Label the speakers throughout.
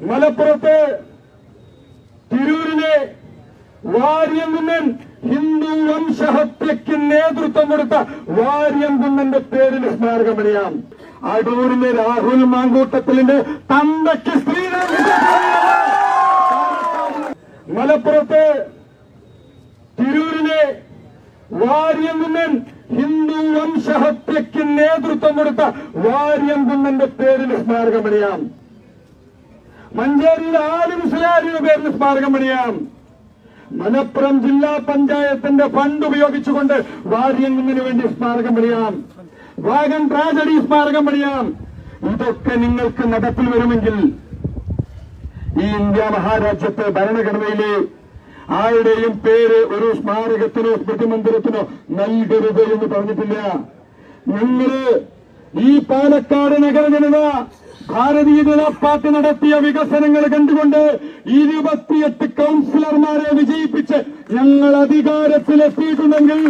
Speaker 1: മലപ്പുറത്ത് തിരൂരിലെ വാര്യംകുന്നൻ ഹിന്ദു വംശഹത്യക്ക് നേതൃത്വം കൊടുത്ത വാര്യംകുന്നന്റെ പേരിൽ സ്മാരകമണിയാം അടൂരിലെ രാഹുൽ മാങ്കൂട്ടത്തിലിന്റെ തന്തയ്ക്ക് ശ്രീരാം മലപ്പുറത്ത് തിരൂരിലെ വാര്യംകുന്നൻ ഹിന്ദു വംശഹത്യക്ക് നേതൃത്വം കൊടുത്ത വാര്യംകുന്നന്റെ പേരിൽ സ്മാരകം പണിയാം. മഞ്ചേരിയിലെ ആദ്യ സുലാരിയുടെ പേരിൽ സ്മാരകം പണിയാം. മലപ്പുറം ജില്ലാ പഞ്ചായത്തിന്റെ ഫണ്ട് ഉപയോഗിച്ചുകൊണ്ട് വാര്യംകുന്നിന് വേണ്ടി സ്മാരകം പണിയാം. വാഗൻ ട്രാജഡി സ്മാരകം പണിയാം. ഇതൊക്കെ നിങ്ങൾക്ക് നടപ്പിൽ വരുമെങ്കിൽ ഈ ഇന്ത്യ മഹാരാജ്യത്തെ ഭരണഘടനയിലെ ആരുടെയും പേര് ഒരു സ്മാരകത്തിനോ സ്മൃതി മന്ദിരത്തിനോ നൽകരുത് എന്ന് പറഞ്ഞിട്ടില്ല. ഞങ്ങൾ ഈ പാലക്കാട് നഗര ജനത ഭാരതീയ ജനതാ പാർട്ടി നടത്തിയ വികസനങ്ങൾ കണ്ടുകൊണ്ട് ഇരുപത്തിയെട്ട് കൗൺസിലർമാരെ വിജയിപ്പിച്ച് ഞങ്ങൾ അധികാരത്തിലെത്തിയിട്ടുണ്ടെങ്കിൽ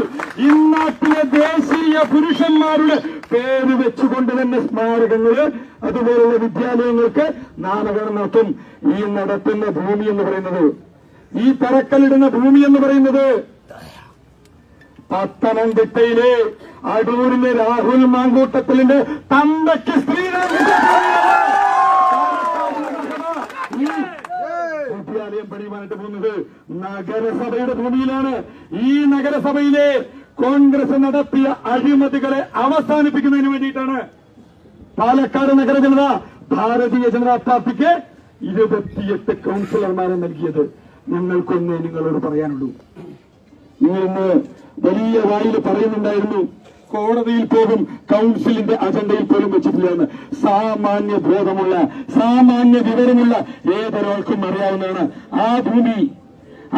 Speaker 1: ഇന്നാട്ടിലെ ദേശീയ പുരുഷന്മാരുടെ പേര് വെച്ചുകൊണ്ട് തന്നെ സ്മാരകങ്ങൾ അതുപോലുള്ള വിദ്യാലയങ്ങൾക്ക് നാമകരണം നടത്തും. ഈ നടത്തുന്ന ഭൂമി എന്ന് പറയുന്നത് ഈ തറക്കല്ലിടുന്ന ഭൂമി എന്ന് പറയുന്നത് പത്തനംതിട്ടയിലെ അടൂരിലെ രാഹുൽ മാങ്കൂട്ടത്തിലിന്റെ തന്തയ്ക്ക് ശ്രീരാം ഈ വിദ്യാലയം പണിയുവാനായിട്ട് പോകുന്നത് നഗരസഭയുടെ ഭൂമിയിലാണ്. ഈ നഗരസഭയിലെ കോൺഗ്രസ് നടത്തിയ അഴിമതികളെ അവസാനിപ്പിക്കുന്നതിന് വേണ്ടിയിട്ടാണ് പാലക്കാട് നഗര ജനത ഭാരതീയ ജനതാ പാർട്ടിക്ക് ഇരുപത്തിയെട്ട് കൗൺസിലർമാരെ നൽകിയത്. ഞങ്ങൾക്കൊന്നേ നിങ്ങളോട് പറയാനുള്ളൂ. നിങ്ങൾ ഇന്ന് വലിയ വായിൽ പറയുന്നുണ്ടായിരുന്നു കോടതിയിൽ പോലും കൗൺസിലിന്റെ അജണ്ടയിൽ പോലും വെച്ചിട്ടില്ല എന്ന്. സാമാന്യ ബോധമുള്ള സാമാന്യ വിവരമുള്ള ഏതൊരാൾക്കും അറിയാവുന്നതാണ്. ആ ഭൂമി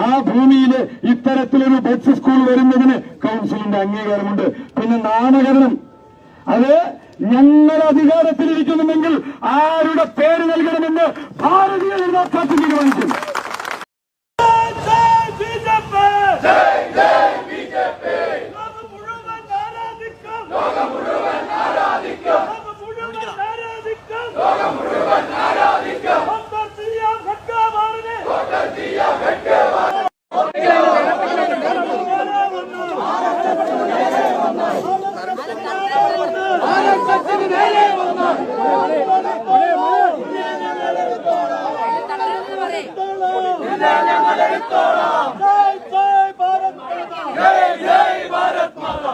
Speaker 1: ആ ഭൂമിയിൽ ഇത്തരത്തിലൊരു ബഡ്സ് സ്കൂൾ വരുന്നതിന് കൗൺസിലിന്റെ അംഗീകാരമുണ്ട്. പിന്നെ നാമകരണം അത് ഞങ്ങൾ അധികാരത്തിലിരിക്കുന്നുണ്ടെങ്കിൽ ആരുടെ പേര് നൽകണമെന്ന് ഭാരതീയ ജനതാ പാർട്ടി തീരുമാനിക്കും.
Speaker 2: भारत माता